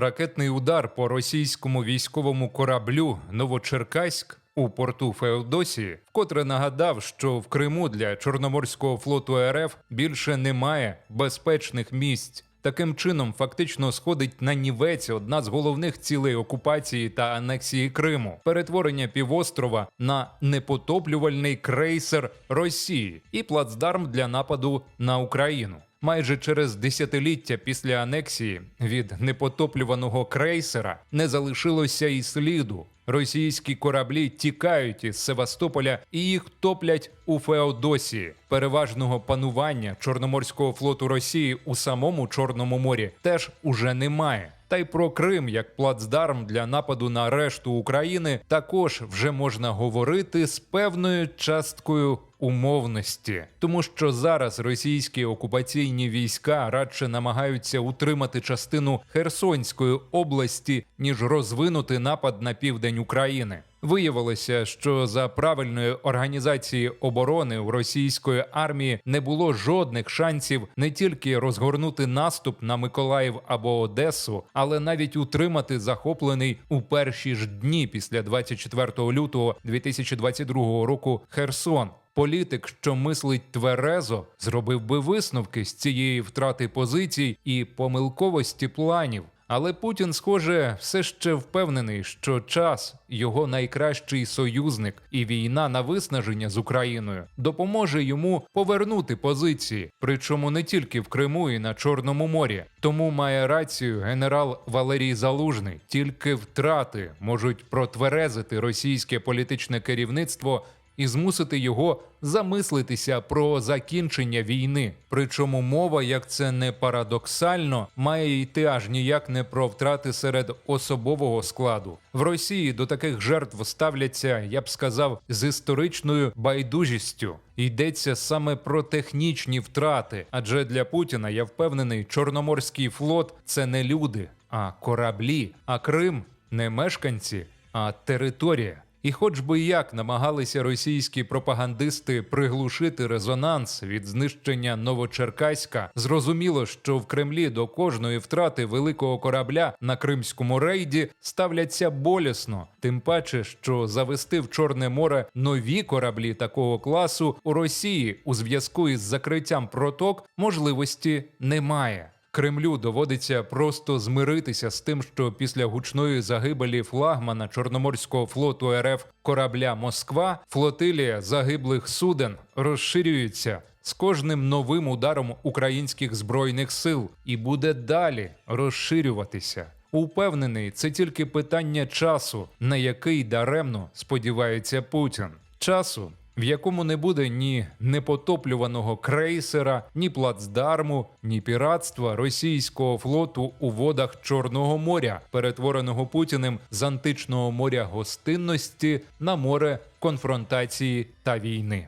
Ракетний удар по російському військовому кораблю Новочеркаськ у порту Феодосії вкотре нагадав, що в Криму для Чорноморського флоту РФ більше немає безпечних місць. Таким чином, фактично сходить на нівець одна з головних цілей окупації та анексії Криму перетворення півострова на непотоплювальний крейсер Росії і плацдарм для нападу на Україну. Майже через десятиліття після анексії від непотоплюваного крейсера не залишилося і сліду. Російські кораблі тікають із Севастополя і їх топлять у Феодосії. Переважного панування Чорноморського флоту Росії у самому Чорному морі теж уже немає. Та й про Крим як плацдарм для нападу на решту України також вже можна говорити з певною часткою умовності, тому що зараз російські окупаційні війська радше намагаються утримати частину Херсонської області ніж розвинути напад на південь України. Виявилося, що за правильної організації оборони у російської армії не було жодних шансів не тільки розгорнути наступ на Миколаїв або Одесу, але навіть утримати захоплений у перші ж дні після 24 лютого 2022 року Херсон. Політик, що мислить тверезо, зробив би висновки з цієї втрати позицій і помилковості планів. Але Путін, схоже, все ще впевнений, що час його найкращий союзник і війна на виснаження з Україною допоможе йому повернути позиції, причому не тільки в Криму і на Чорному морі. Тому має рацію генерал Валерій Залужний. Тільки втрати можуть протверезити російське політичне керівництво і змусити його замислитися про закінчення війни. Причому мова, як це не парадоксально, має йти аж ніяк не про втрати серед особового складу. В Росії до таких жертв ставляться, я б сказав, з історичною байдужістю. Йдеться саме про технічні втрати, адже для Путіна я впевнений, Чорноморський флот це не люди, а кораблі, а Крим не мешканці, а територія. І хоч би як намагалися російські пропагандисти приглушити резонанс від знищення Новочеркаська, зрозуміло, що в Кремлі до кожної втрати великого корабля на кримському рейді ставляться болісно, тим паче, що завести в Чорне море нові кораблі такого класу у Росії у зв'язку із закриттям проток можливості немає. Кремлю доводиться просто змиритися з тим, що після гучної загибелі флагмана Чорноморського флоту РФ корабля Москва флотилія загиблих суден розширюється з кожним новим ударом українських збройних сил і буде далі розширюватися. Упевнений, це тільки питання часу, на який даремно сподівається Путін. Часу, в якому не буде ні непотоплюваного крейсера, ні плацдарму, ні піратства російського флоту у водах Чорного моря, перетвореного Путіним з античного моря гостинності на море конфронтації та війни.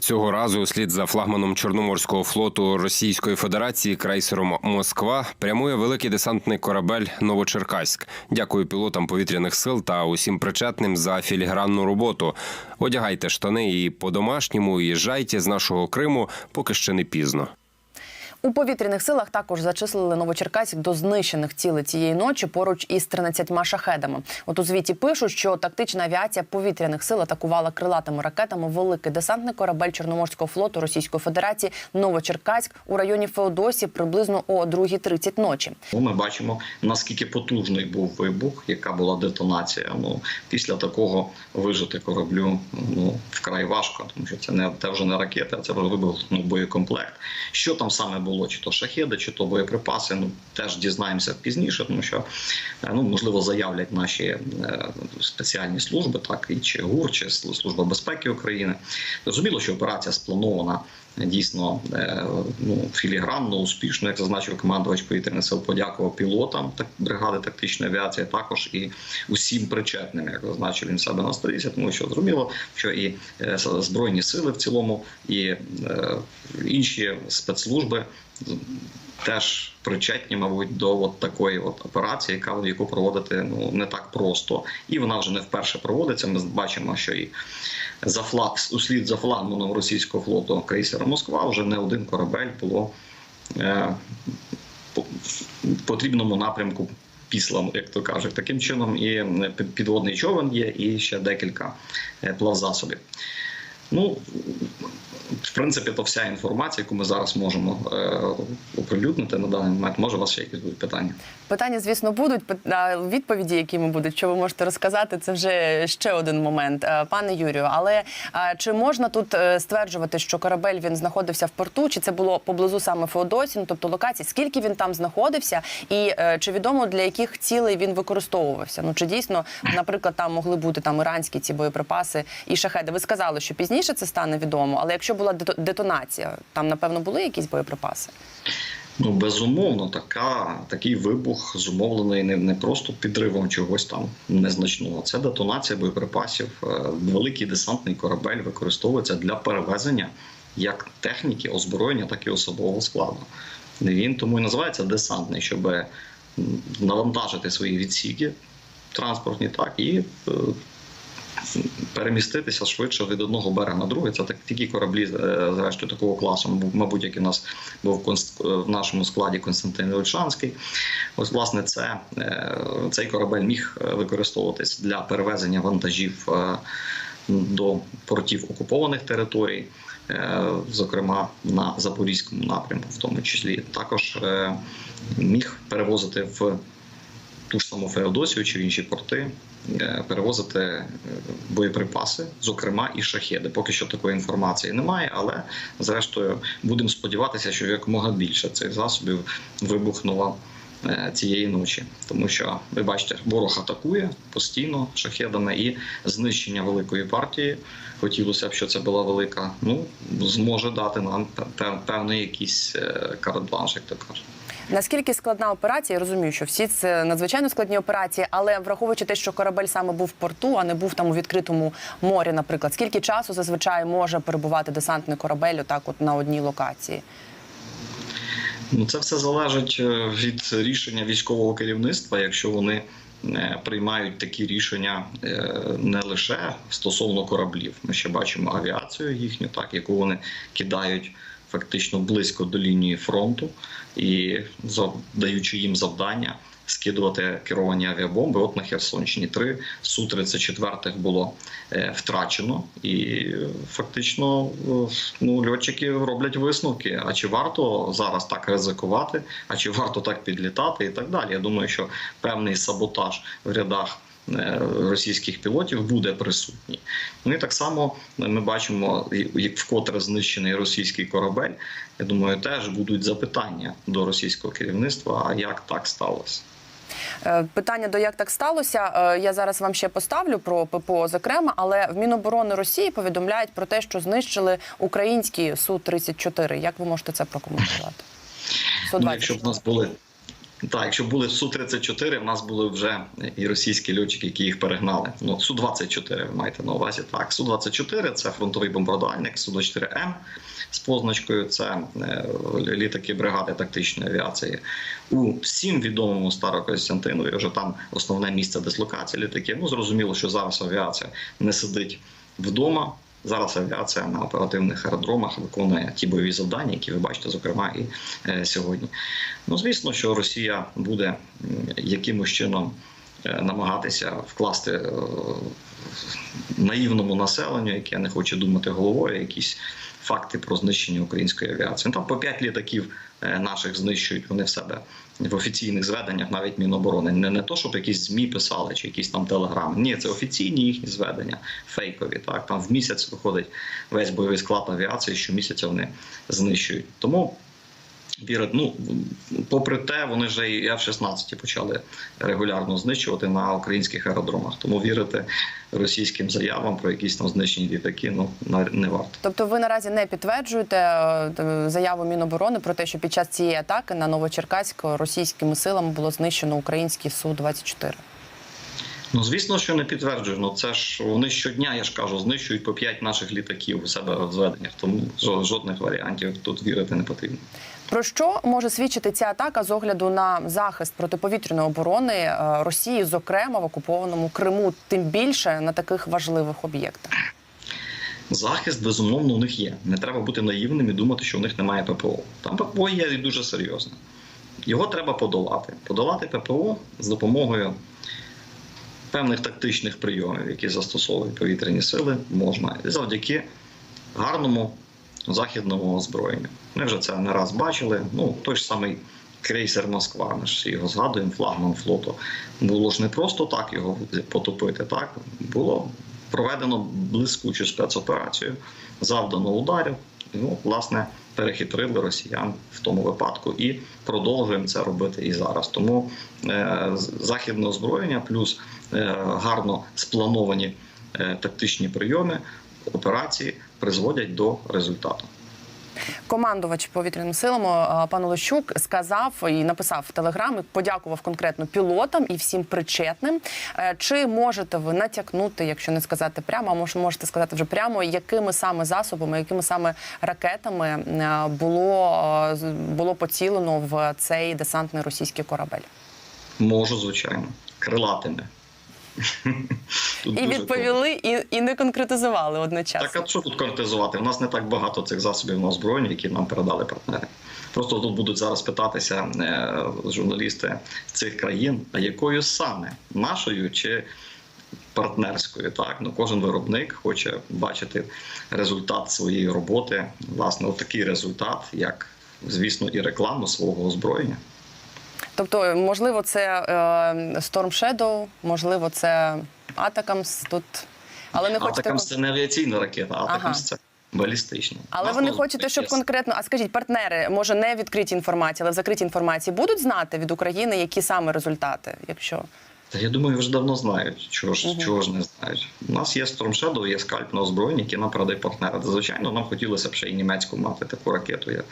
Цього разу слід за флагманом Чорноморського флоту Російської Федерації крейсером Москва прямує великий десантний корабель Новочеркаськ. Дякую пілотам повітряних сил та усім причетним за філігранну роботу. Одягайте штани і по-домашньому і їжджайте з нашого Криму, поки ще не пізно. У повітряних силах також зачислили Новочеркасік до знищених цілей цієї ночі поруч із 13 шахедами. От у звіті пишуть, що тактична авіація повітряних сил атакувала крилатими ракетами великий десантний корабель Чорноморського флоту Російської Федерації Новочеркаськ у районі Феодосії приблизно о 2.30 ночі. Ну, Ми бачимо наскільки потужний був вибух, яка була детонація. Ну після такого вижити кораблю ну вкрай важко, тому що це не це вже не ракета, це вже вибухнув боєкомплект. Що там саме було? Чи то шахеди, чи то боєприпаси? Ну теж дізнаємося пізніше, тому що ну можливо заявлять наші е, спеціальні служби, так і чи ГУР, чи служба безпеки України. Зрозуміло, що операція спланована дійсно е, ну, філігранно, успішно, як зазначив командувач повітряних сил, подякував пілотам так, бригади тактичної авіації, також і усім причетним, як зазначив він себе на сторінці, тому що зрозуміло, що і е, збройні сили в цілому, і е, інші спецслужби. Теж причетні, мабуть, до от такої от операції, яка яку проводити ну не так просто, і вона вже не вперше проводиться. Ми бачимо, що і за флаг услід за флагманом російського флоту крейсера Москва вже не один корабель було е, по- в потрібному напрямку післам, як то кажуть. Таким чином, і е, підводний човен є, і ще декілька е, плавзасобів. Ну, в принципі, то вся інформація, яку ми зараз можемо е, оприлюднити на даний момент. Може, у вас ще якісь будуть питання? Питання, звісно, будуть. Відповіді, які ми будуть, що ви можете розказати, це вже ще один момент, Е, пане Юрію. Але чи можна тут е, стверджувати, що корабель він знаходився в порту, чи це було поблизу саме Феодосії, ну, тобто локації? Скільки він там знаходився, і е, чи відомо для яких цілей він використовувався? Ну чи дійсно, наприклад, там могли бути там іранські ці боєприпаси і шахеди? Ви сказали, що пізніше це стане відомо, але якщо була детонація, там напевно були якісь боєприпаси? Ну, безумовно, така, такий вибух зумовлений не, не просто підривом чогось там незначного. Це детонація боєприпасів. Е, Великий десантний корабель використовується для перевезення як техніки, озброєння, так і особового складу. Він тому і називається десантний, щоб навантажити свої відсіки транспортні, так і е, переміститися швидше від одного берега на другий. Це так такі кораблі, е, зрештою, такого класу, мабуть, як у нас був в нашому складі Константин Ольшанський. Ось, власне, це, е, цей корабель міг е, використовуватись для перевезення вантажів е, до портів окупованих територій. е, Зокрема, на запорізькому напрямку, в тому числі також е, міг перевозити в ту ж саму Феодосію чи в інші порти, е, перевозити е, боєприпаси, зокрема і шахеди. Поки що такої інформації немає, але зрештою будемо сподіватися, що якомога більше цих засобів вибухнуло е, цієї ночі, тому що ви бачите, ворог атакує постійно шахедами і знищення великої партії. Хотілося б, щоб це була велика. Ну зможе дати нам певний якийсь карт-бланш, як то кажуть. Наскільки складна операція? Я розумію, що всі це надзвичайно складні операції, але враховуючи те, що корабель саме був в порту, а не був там у відкритому морі, наприклад, скільки часу зазвичай може перебувати десантний корабель отак, от на одній локації? Ну, це все залежить е, від рішення військового керівництва, якщо вони е, приймають такі рішення е, не лише стосовно кораблів. Ми ще бачимо авіацію їхню, так яку вони кидають фактично близько до лінії фронту і даючи їм завдання. Скидувати керовані авіабомби. От на Херсонщині три су 34 було е, втрачено, і фактично е, ну льотчики роблять висновки. А чи варто зараз так ризикувати, а чи варто так підлітати, і так далі. Я думаю, що певний саботаж в рядах. Е, Російських пілотів буде присутній. Ну і так само ми бачимо, як вкотре знищений російський корабель. Я думаю, теж будуть запитання до російського керівництва: а як так сталося? Е, Питання до як так сталося. е, Я зараз вам ще поставлю про ППО зокрема, але в Міноборони Росії повідомляють про те, що знищили українські су 34 Як ви можете це прокоментувати? Ну, якщо б в нас були так, якщо були су 34 в нас були вже і російські льотчики, які їх перегнали. Ну су 24 ви маєте на увазі. Так, су 24 це фронтовий бомбардувальник, су 24 М з позначкою. Це е, літаки бригади тактичної авіації. У всім відомому Старокостянтинові вже там основне місце дислокації літаків. Ну зрозуміло, що зараз авіація не сидить вдома. Зараз авіація на оперативних аеродромах виконує ті бойові завдання, які ви бачите, зокрема, і е, сьогодні. Ну, звісно, що Росія буде якимось чином е, намагатися вкласти е, наївному населенню, яке не хоче думати головою, якісь факти про знищення української авіації. Ну, Там по п'ять літаків е, наших знищують вони в себе в офіційних зведеннях, навіть Міноборони. Не, не то, щоб якісь ЗМІ писали чи якісь там телеграми. Ні, це офіційні їхні зведення, фейкові. Так там в місяць виходить весь бойовий склад авіації, щомісяця вони знищують. Тому вірить, ну попри те, вони вже і F-16 почали регулярно знищувати на українських аеродромах. Тому вірити російським заявам про якісь там знищені літаки ну не варто. Тобто ви наразі не підтверджуєте е, заяву Міноборони про те, що під час цієї атаки на Новочеркаськ російськими силами було знищено українські су 24 Ну звісно, що не підтверджую. Ну це ж вони щодня, я ж кажу, знищують по п'ять наших літаків у себе в зведеннях. Тому жодних варіантів тут вірити не потрібно. Про що може свідчити ця атака з огляду на захист протиповітряної оборони е, Росії, зокрема в окупованому Криму, тим більше на таких важливих об'єктах? Захист, безумовно, у них є. Не треба бути наївним і думати, що у них немає ППО. Там ППО є і дуже серйозне. Його треба подолати. Подолати ППО з допомогою певних тактичних прийомів, які застосовують повітряні сили, можна завдяки гарному західному озброєнню. Ми вже це не раз бачили. Ну, той ж самий крейсер Москва, ми ж його згадуємо, флагман флоту. Було ж не просто так його потопити, так було проведено блискучу спецоперацію, завдано ударів. Ну, власне, перехитрили росіян в тому випадку і продовжуємо це робити і зараз. Тому е, західне озброєння плюс е, гарно сплановані е, тактичні прийоми операції призводять до результату. Командувач повітряним силам е, пан Олещук сказав і написав в телеграмі, подякував конкретно пілотам і всім причетним. Е, Чи можете ви натякнути, якщо не сказати прямо, а може можете сказати вже прямо, якими саме засобами, якими саме ракетами е, було, було поцілено в цей десантний російський корабель? Можу, звичайно, крилатими. Тут І відповіли, і, і не конкретизували одночасно. Так, а що тут конкретизувати? У нас не так багато цих засобів на озброєння, які нам передали партнери. Просто тут будуть зараз питатися е, журналісти цих країн, а якою саме нашою чи партнерською. Так, ну кожен виробник хоче бачити результат своєї роботи. Власне, от такий результат, як звісно, і рекламу свого озброєння. Тобто, можливо, це е, Storm Shadow, можливо, це Атакамс тут. Але не хочете Атакамс це не авіаційна ракета, а Ага. Атакамс це балістична. Але Нас ви не хочете, щоб конкретно. А скажіть, партнери, може не відкриті інформації, але в закритій інформації будуть знати від України, які саме результати, якщо Та я думаю, вже давно знають, чого ж, чого ж не знають. У нас є Storm Shadow, є скальп на озброєння, які нам передає партнери. Звичайно, нам хотілося б ще і німецьку мати таку ракету е,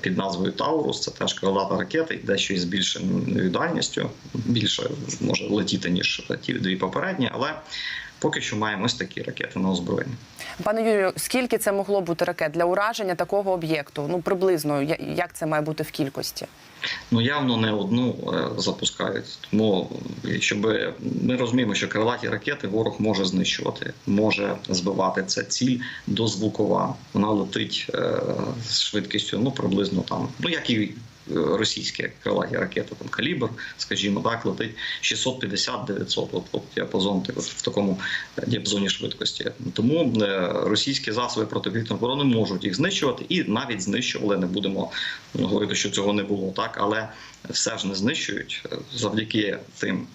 під назвою Таурус. Це теж крилата ракета, йде із більшою дальністю. Більше може летіти, ніж ті дві попередні, але поки що маємо ось такі ракети на озброєнні. пане Юрію, скільки це могло бути ракет для ураження такого об'єкту? Ну приблизно як це має бути в кількості? Ну явно не одну е, запускають. Тому щоб ми розуміємо, що крилаті ракети ворог може знищувати, може збивати це ціль дозвукова. Вона летить е, з швидкістю, ну приблизно там, ну як і. Е, Російські крилаті ракети, там калібр, скажімо так, летить 650-900, от, от діапазон в такому діапазоні швидкості. Тому е, російські засоби протиповітряної оборони можуть їх знищувати і навіть знищували. Не будемо говорити, що цього не було, так але все ж не знищують Е, завдяки тим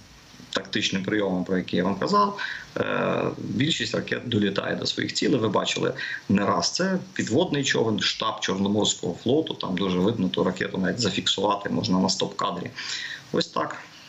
тактичним прийомом, про який я вам казав. е, Більшість ракет долітає до своїх цілей. Ви бачили не раз це підводний човен, штаб Чорноморського флоту. Там дуже видно ту ракету навіть зафіксувати можна на стоп-кадрі. Ось так.